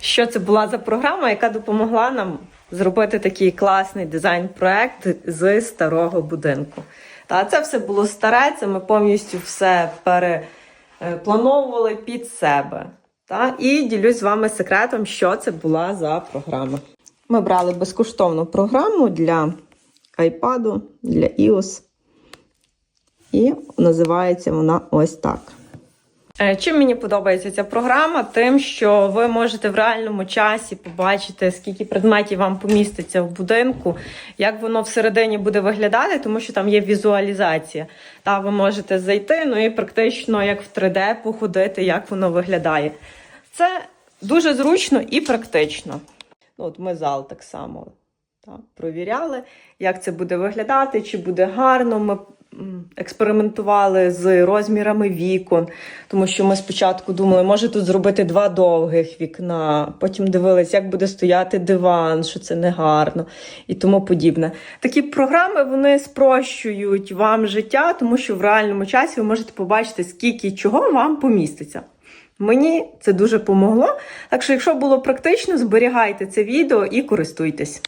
що це була за програма, яка допомогла нам зробити такий класний дизайн-проект з старого будинку. Та це все було старе, це ми повністю все переплановували під себе. Та? І ділюсь з вами секретом, що це була за програма. Ми брали безкоштовну програму для iPad, для iOS. І називається вона ось так. Е, Чим мені подобається ця програма? Тим, що ви можете в реальному часі побачити, скільки предметів вам поміститься в будинку, як воно всередині буде виглядати, тому що там є візуалізація. Та ви можете зайти, ну і практично як в 3D походити, як воно виглядає. Це дуже зручно і практично. Ну, от ми зал так само так, провіряли, як це буде виглядати, чи буде гарно. Ми експериментували з розмірами вікон, тому що ми спочатку думали, може тут зробити два довгих вікна, потім дивились, як буде стояти диван, що це не гарно і тому подібне. Такі програми вони спрощують вам життя, тому що в реальному часі ви можете побачити, скільки чого вам поміститься. Мені це дуже помогло. Так що, якщо було практично, зберігайте це відео і користуйтесь.